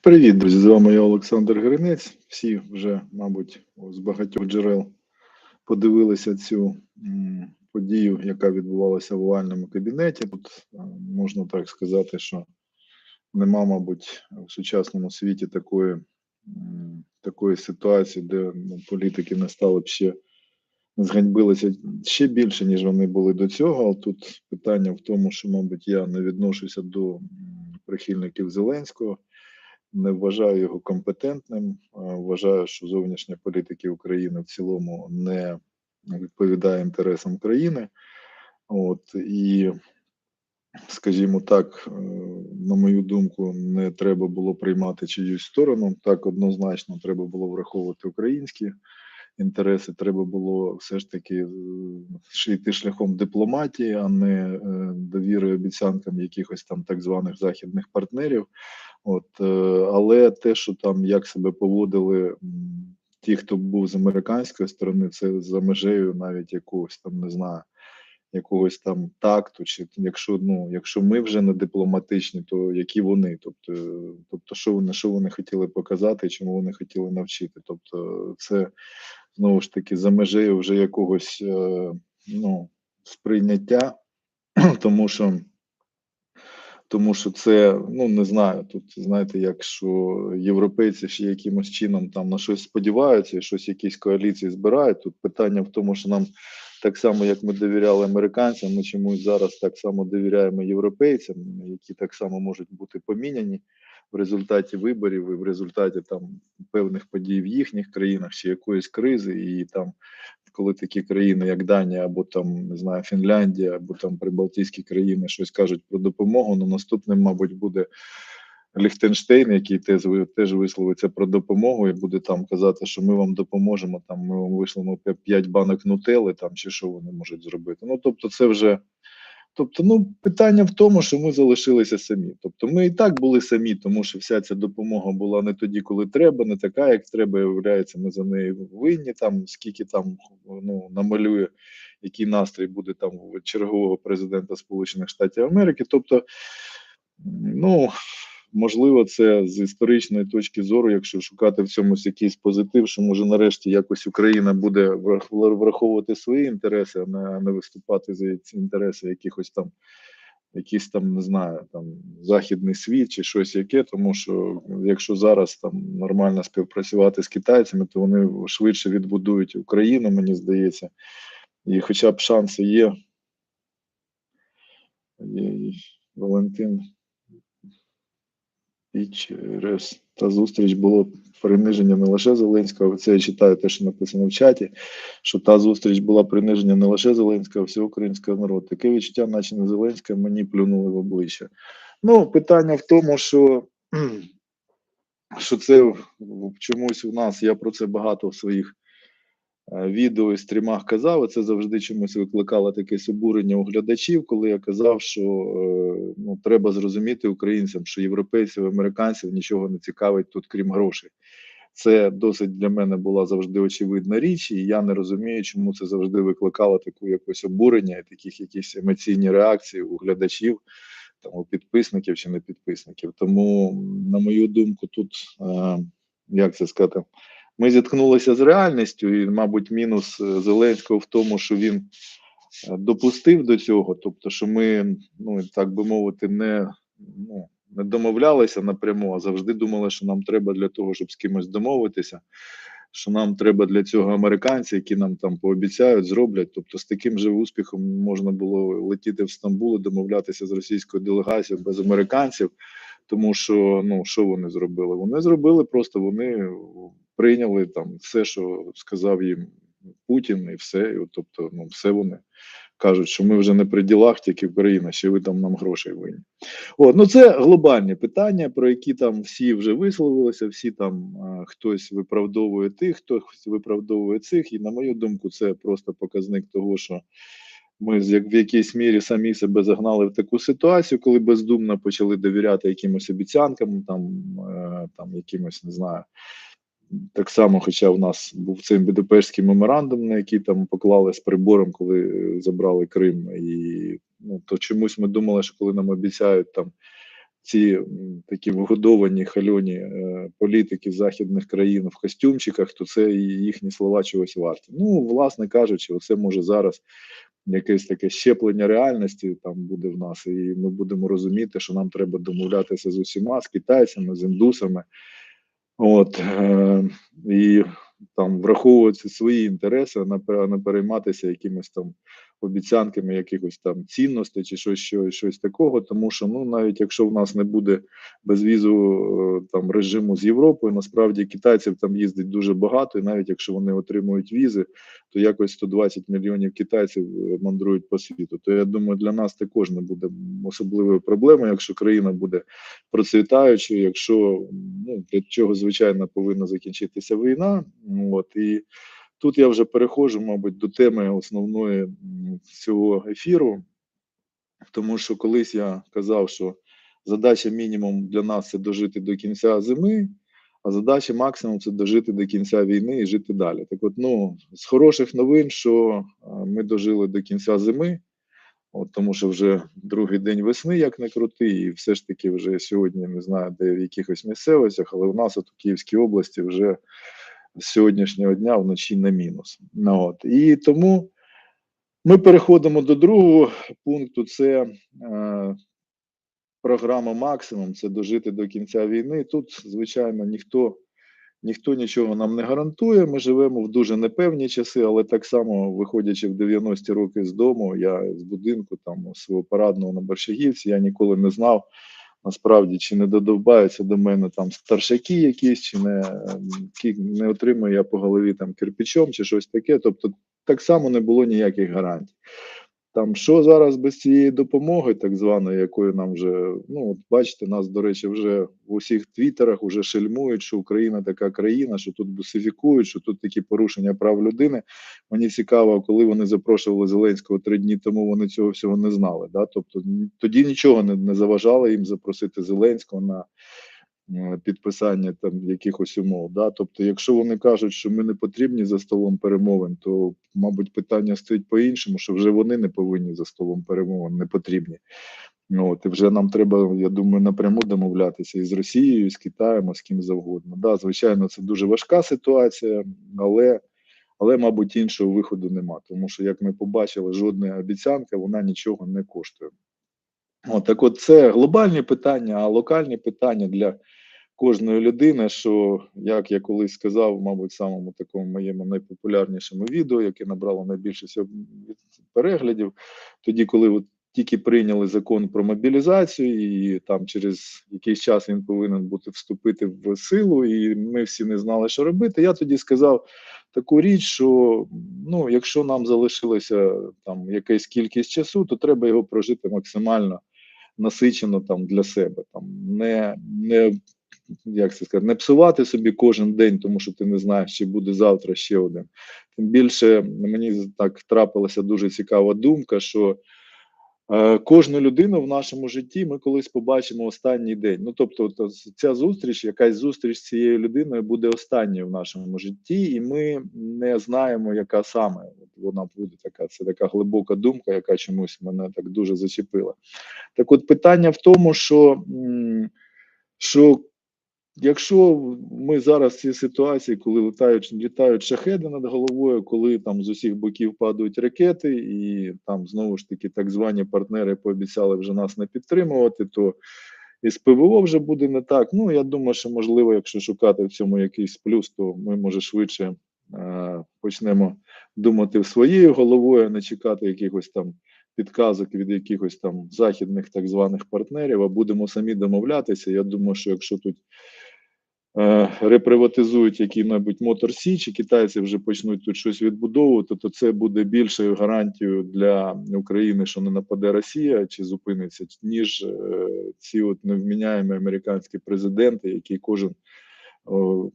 Привіт, друзі! З вами я Олександр Гринець. Всі вже, мабуть, з багатьох джерел подивилися цю подію, яка відбувалася в овальному кабінеті. Тут е, можна так сказати, що нема, мабуть, в сучасному світі такої, такої ситуації, де ну, політики не стали б ще зганьбилися ще більше, ніж вони були до цього. Але тут питання в тому, що, мабуть, я не відношуся до прихильників Зеленського не вважаю його компетентним. Вважаю, що зовнішня політика України в цілому не відповідає інтересам країни. От і, скажімо так, е, на мою думку, не треба було приймати чиюсь сторону. Так однозначно треба було враховувати українські інтереси. Треба було все ж таки е, йти шляхом дипломатії, а не е, довіри обіцянкам якихось там так званих західних партнерів. От, е, але те, що там як себе поводили ті, хто був з американської сторони, це за межею навіть якогось там не знаю, якогось там такту, чи якщо ну, якщо ми вже не дипломатичні, то які вони? Тобто, тобто, що вони що вони хотіли показати, чому вони хотіли навчити? Тобто, це знову ж таки за межею вже якогось е, ну, сприйняття, тому що. Тому що це, ну не знаю, тут знаєте, якщо європейці ще якимось чином там на щось сподіваються, і щось якісь коаліції збирають. Тут питання в тому, що нам так само, як ми довіряли американцям, ми чомусь зараз так само довіряємо європейцям, які так само можуть бути поміняні в результаті виборів і в результаті там певних подій в їхніх країнах чи якоїсь кризи, і там коли такі країни, як Данія, або там не знаю, Фінляндія, або там Прибалтійські країни щось кажуть про допомогу, ну наступним, мабуть, буде Ліхтенштейн, який теж теж висловиться про допомогу, і буде там казати, що ми вам допоможемо. Там ми вам вийшлемо 5 банок нутели, там чи що вони можуть зробити. Ну тобто, це вже. Тобто, ну питання в тому, що ми залишилися самі. Тобто, ми і так були самі, тому що вся ця допомога була не тоді, коли треба, не така, як треба. Виявляється, ми за неї винні. Там скільки там ну намалює, який настрій буде там у чергового президента Сполучених Штатів Америки. Тобто, ну можливо, це з історичної точки зору, якщо шукати в цьому якийсь позитив, що може нарешті якось Україна буде враховувати свої інтереси, а не, не виступати за ці інтереси якихось там. Якийсь там не знаю, там західний світ чи щось яке, тому що якщо зараз там нормально співпрацювати з китайцями, то вони швидше відбудують Україну, мені здається, і хоча б шанси є. Валентин і через та зустріч було приниження не лише Зеленського. Це я читаю те, що написано в чаті, що та зустріч була приниження не лише Зеленського, а всього українського народу. Таке відчуття, наче не Зеленська, мені плюнули в обличчя. Ну, питання в тому, що, що це чомусь у нас, я про це багато в своїх відео і стрімах казав, і це завжди чомусь викликало таке обурення у глядачів, коли я казав, що е, ну, треба зрозуміти українцям, що європейців, американців нічого не цікавить тут, крім грошей. Це досить для мене була завжди очевидна річ, і я не розумію, чому це завжди викликало таку якось обурення і таких якісь емоційні реакції у глядачів, там у підписників чи не підписників. Тому, на мою думку, тут е, як це сказати, ми зіткнулися з реальністю, і, мабуть, мінус е, Зеленського в тому, що він е, допустив до цього, тобто, що ми, ну так би мовити, не, ну, не домовлялися напряму, а завжди думали, що нам треба для того, щоб з кимось домовитися. Що нам треба для цього американці, які нам там пообіцяють, зроблять. Тобто, з таким же успіхом можна було летіти в Стамбул і домовлятися з російською делегацією без американців, тому що ну що вони зробили? Вони зробили просто вони прийняли там все, що сказав їм Путін, і все. І, тобто, ну все вони кажуть, що ми вже не при ділах, тільки Україна, ще ви там нам грошей винні. От, ну це глобальні питання, про які там всі вже висловилися, всі там а, хтось виправдовує тих, хтось виправдовує цих. І на мою думку, це просто показник того, що ми в якійсь мірі самі себе загнали в таку ситуацію, коли бездумно почали довіряти якимось обіцянкам, там, е, там якимось не знаю. Так само, хоча в нас був цей Будапештський меморандум, на який там поклали з прибором, коли е, забрали Крим, і ну то чомусь ми думали, що коли нам обіцяють там ці такі вгодовані хальоні е, політики західних країн в костюмчиках, то це їхні слова чогось варті. Ну, власне кажучи, оце може зараз якесь таке щеплення реальності там буде в нас, і ми будемо розуміти, що нам треба домовлятися з усіма, з китайцями, з індусами. От е, і там враховувати свої інтереси, а не перейматися якимись там обіцянками якихось там цінностей чи щось, щось, щось такого. Тому що ну навіть якщо в нас не буде безвізу е, там режиму з Європою, насправді китайців там їздить дуже багато, і навіть якщо вони отримують візи, то якось 120 мільйонів китайців е, мандрують по світу. То я думаю, для нас також не буде особливої проблеми, якщо країна буде процвітаючою, якщо ну для чого звичайно повинна закінчитися війна. От і тут я вже переходжу, мабуть, до теми основної цього ефіру, тому що колись я казав, що задача мінімум для нас це дожити до кінця зими. А задача максимум це дожити до кінця війни і жити далі. Так от, ну, з хороших новин, що ми дожили до кінця зими, от, тому що вже другий день весни, як не крути, і все ж таки вже сьогодні не знаю, де в якихось місцевостях, але у нас от у Київській області вже з сьогоднішнього дня вночі на мінус. Ну, от. І тому ми переходимо до другого пункту: це е, програма максимум це дожити до кінця війни. Тут, звичайно, ніхто ніхто нічого нам не гарантує. Ми живемо в дуже непевні часи, але так само, виходячи в 90-ті роки з дому, я з будинку там свого парадного на Борщагівці, я ніколи не знав. Насправді, чи не додовбаються до мене там старшаки якісь, чи не, ем, не отримую я по голові там кирпичом, чи щось таке. Тобто, так само не було ніяких гарантій. Там що зараз без цієї допомоги, так званої, якої нам вже ну от бачите, нас до речі, вже в усіх твіттерах вже шельмують, що Україна така країна, що тут бусифікують, що тут такі порушення прав людини. Мені цікаво, коли вони запрошували Зеленського три дні тому, вони цього всього не знали. Да? Тобто тоді нічого не, не заважало їм запросити Зеленського на підписання там якихось умов. Да? Тобто, якщо вони кажуть, що ми не потрібні за столом перемовин, то мабуть питання стоїть по-іншому, що вже вони не повинні за столом перемовин, не потрібні. От, і вже нам треба, я думаю, напряму домовлятися і з Росією, і з Китаєм, і з ким завгодно. Да, звичайно, це дуже важка ситуація, але, але, мабуть, іншого виходу нема. Тому що, як ми побачили, жодна обіцянка вона нічого не коштує. От, так от це глобальні питання, а локальні питання для кожної людини, що, як я колись сказав, мабуть, самому такому моєму найпопулярнішому відео, яке набрало найбільше переглядів, тоді, коли от тільки прийняли закон про мобілізацію, і там через якийсь час він повинен бути вступити в силу, і ми всі не знали, що робити. Я тоді сказав таку річ, що ну, якщо нам залишилося там якась кількість часу, то треба його прожити максимально насичено там для себе, там не, не як це сказати, не псувати собі кожен день, тому що ти не знаєш, чи буде завтра ще один. Тим більше мені так трапилася дуже цікава думка, що е, кожну людину в нашому житті ми колись побачимо останній день. Ну тобто, ця зустріч, якась зустріч з цією людиною буде останньою в нашому житті, і ми не знаємо, яка саме вона буде така. Це така глибока думка, яка чомусь мене так дуже зачепила. Так, от питання в тому, що, що Якщо ми зараз в цій ситуації, коли літають, літають шахеди над головою, коли там з усіх боків падають ракети, і там знову ж таки так звані партнери пообіцяли вже нас не підтримувати, то і з ПВО вже буде не так. Ну я думаю, що можливо, якщо шукати в цьому якийсь плюс, то ми може швидше е, почнемо думати своєю головою, не чекати якихось там підказок від якихось там західних так званих партнерів, а будемо самі домовлятися. Я думаю, що якщо тут реприватизують який-небудь мотор Січ, і китайці вже почнуть тут щось відбудовувати, то це буде більшою гарантією для України, що не нападе Росія чи зупиниться, ніж е, ці от невміняємі американські президенти, які кожен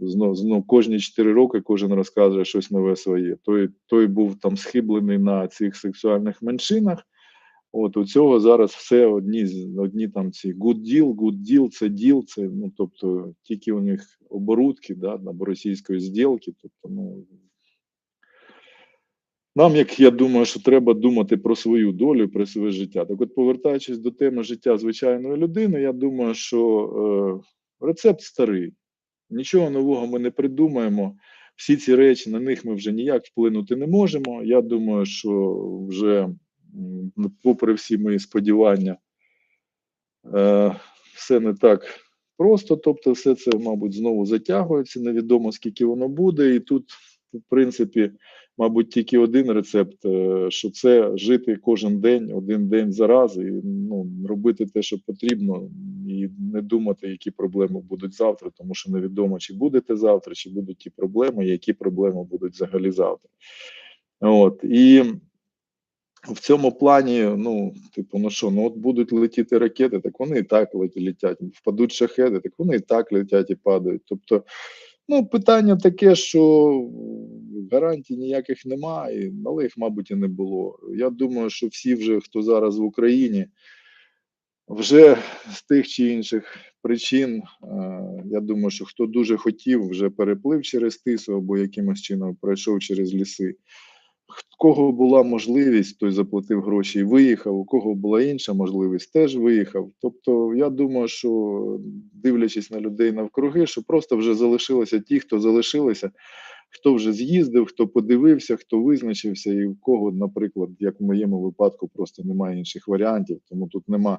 знов, знов кожні 4 роки кожен розказує щось нове своє. Той, той був там схиблений на цих сексуальних меншинах. От у цього зараз все одні одні там ці good deal, good deal, це deal, це ну тобто тільки у них оборудки, да, або російської зділки. Тобто, ну Нам, як я думаю, що треба думати про свою долю, про своє життя. Так от, повертаючись до теми життя звичайної людини, я думаю, що е, рецепт старий. Нічого нового ми не придумаємо. Всі ці речі на них ми вже ніяк вплинути не можемо. Я думаю, що вже, попри всі мої сподівання, е, все не так просто. Тобто, все це, мабуть, знову затягується. Невідомо скільки воно буде. І тут, в принципі, мабуть, тільки один рецепт, е, що це жити кожен день, один день за раз, і ну, робити те, що потрібно, і не думати, які проблеми будуть завтра, тому що невідомо, чи будете завтра, чи будуть ті проблеми, які проблеми будуть взагалі завтра. От і в цьому плані, ну, типу, ну що, ну от будуть летіти ракети, так вони і так летять. Впадуть шахеди, так вони і так летять і падають. Тобто, ну, питання таке, що гарантій ніяких немає, і малих, мабуть, і не було. Я думаю, що всі вже, хто зараз в Україні, вже з тих чи інших причин, я думаю, що хто дуже хотів, вже переплив через тису або якимось чином пройшов через ліси. Кого була можливість, той заплатив гроші і виїхав, у кого була інша можливість, теж виїхав. Тобто, я думаю, що дивлячись на людей навкруги, що просто вже залишилися ті, хто залишилися, хто вже з'їздив, хто подивився, хто визначився, і в кого, наприклад, як в моєму випадку, просто немає інших варіантів, тому тут нема.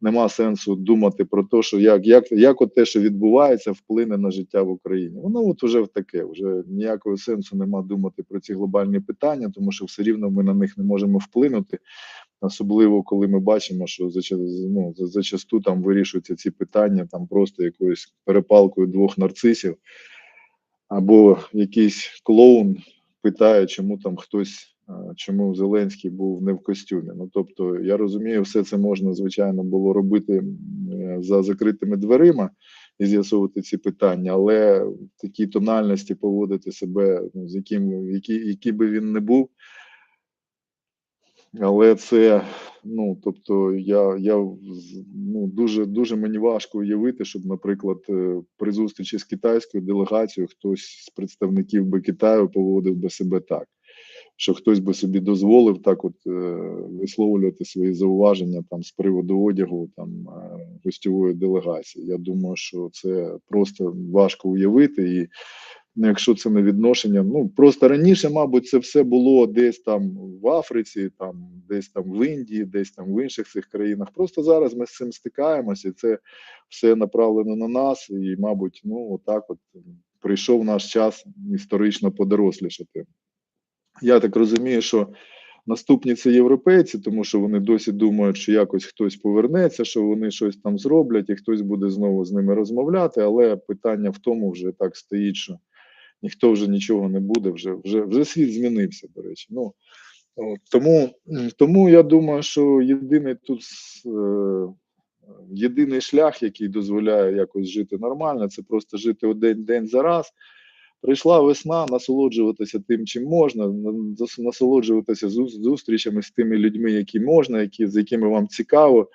Нема сенсу думати про те, що як, як, як от те, що відбувається, вплине на життя в Україні. Воно от вже в таке. Вже ніякого сенсу нема думати про ці глобальні питання, тому що все рівно ми на них не можемо вплинути. Особливо коли ми бачимо, що ну, за- зачасту там вирішуються ці питання там просто якоюсь перепалкою двох нарцисів, або якийсь клоун питає, чому там хтось, чому Зеленський був не в костюмі. Ну тобто, я розумію, все це можна звичайно було робити е, за закритими дверима і з'ясовувати ці питання, але в такій тональності поводити себе, ну, з яким який, який би він не був. Але це, ну тобто, я, я ну, дуже дуже мені важко уявити, щоб, наприклад, е, при зустрічі з китайською делегацією хтось з представників би Китаю поводив би себе так, що хтось би собі дозволив так, от е, висловлювати свої зауваження там з приводу одягу там е, гостьової делегації. Я думаю, що це просто важко уявити і. Ну, якщо це не відношення, ну просто раніше, мабуть, це все було десь там в Африці, там десь там в Індії, десь там в інших цих країнах. Просто зараз ми з цим стикаємося, і це все направлено на нас. І, мабуть, ну отак, от прийшов наш час історично подорослішати. Я так розумію, що наступні це європейці, тому що вони досі думають, що якось хтось повернеться, що вони щось там зроблять, і хтось буде знову з ними розмовляти. Але питання в тому вже так стоїть, що ніхто вже нічого не буде, вже вже, вже світ змінився, до речі. Ну, от, тому, тому я думаю, що єдиний тут е, єдиний шлях, який дозволяє якось жити нормально, це просто жити один день за раз. Прийшла весна, насолоджуватися тим, чим можна, насолоджуватися зу- зустрічами з тими людьми, які можна, які, з якими вам цікаво.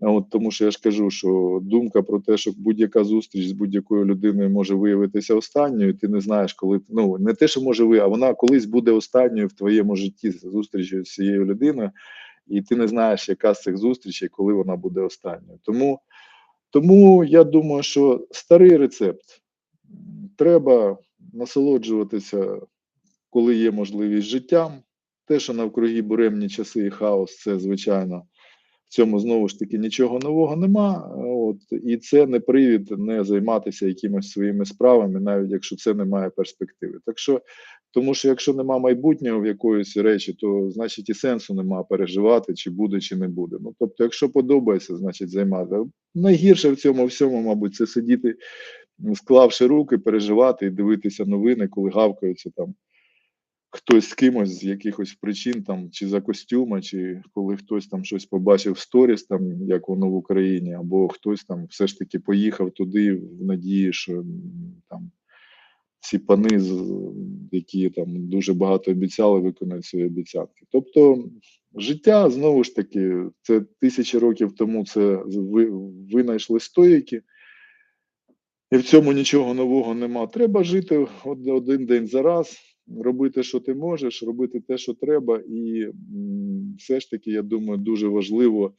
От тому що я ж кажу, що думка про те, що будь-яка зустріч з будь-якою людиною може виявитися останньою, ти не знаєш, коли ну не те, що може ви, а вона колись буде останньою в твоєму житті зустріч з цією людиною, і ти не знаєш, яка з цих зустрічей, коли вона буде останньою. Тому, тому я думаю, що старий рецепт треба насолоджуватися, коли є можливість життям. Те, що навкруги буремні часи і хаос, це звичайно в цьому знову ж таки нічого нового нема. От і це не привід не займатися якимось своїми справами, навіть якщо це не має перспективи. Так що, тому що якщо нема майбутнього в якоїсь речі, то значить і сенсу нема переживати, чи буде, чи не буде. Ну тобто, якщо подобається, значить займати. Найгірше в цьому всьому, мабуть, це сидіти, склавши руки, переживати і дивитися новини, коли гавкаються там хтось з кимось з якихось причин, там чи за костюма, чи коли хтось там щось побачив в сторіс, там як воно в Україні, або хтось там все ж таки поїхав туди в надії, що там ці пани, які там дуже багато обіцяли, виконають свої обіцянки. Тобто життя знову ж таки, це тисячі років тому це ви, винайшли стоїки. І в цьому нічого нового нема. Треба жити один день за раз, робити, що ти можеш, робити те, що треба, і все ж таки, я думаю, дуже важливо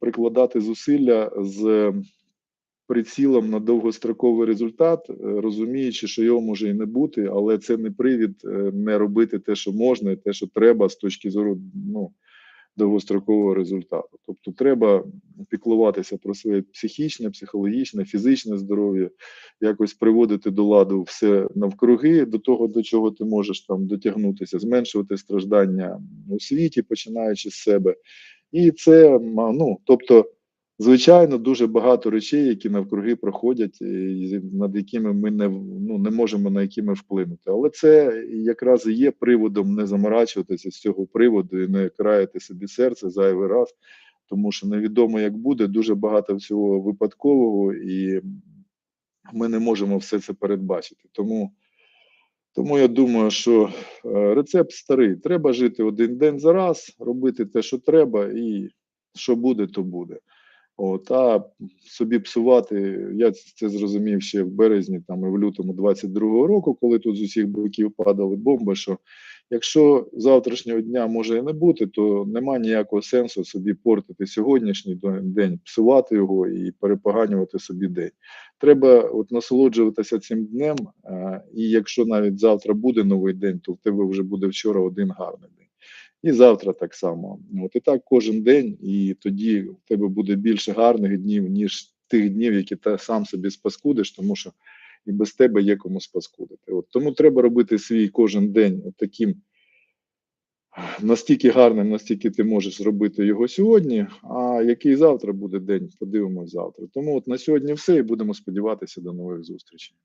прикладати зусилля з прицілом на довгостроковий результат, е, розуміючи, що його може і не бути, але це не привід е, не робити те, що можна, і те, що треба з точки зору ну, довгострокового результату. Тобто, треба піклуватися про своє психічне, психологічне, фізичне здоров'я, якось приводити до ладу все навкруги, до того, до чого ти можеш там дотягнутися, зменшувати страждання у світі, починаючи з себе. І це ну, тобто. Звичайно, дуже багато речей, які навкруги проходять, над якими ми не ну не можемо на які ми вплинути. Але це якраз і є приводом не заморачуватися з цього приводу і не краяти собі серце зайвий раз, тому що невідомо як буде, дуже багато всього випадкового, і ми не можемо все це передбачити. Тому, тому я думаю, що е, рецепт старий. Треба жити один день за раз, робити те, що треба, і що буде, то буде. От, а собі псувати, я це зрозумів ще в березні, там і в лютому 22-го року, коли тут з усіх боків падали бомби. Що якщо завтрашнього дня може і не бути, то нема ніякого сенсу собі портити сьогоднішній день, псувати його і перепоганювати собі день. Треба от насолоджуватися цим днем. А, і якщо навіть завтра буде новий день, то в тебе вже буде вчора один гарний день. І завтра так само. От і так кожен день, і тоді в тебе буде більше гарних днів, ніж тих днів, які ти сам собі спаскудиш, тому що і без тебе є кому спаскудити. От тому треба робити свій кожен день от таким настільки гарним, настільки ти можеш зробити його сьогодні. А який завтра буде день, подивимось завтра. Тому от на сьогодні все і будемо сподіватися до нових зустрічей.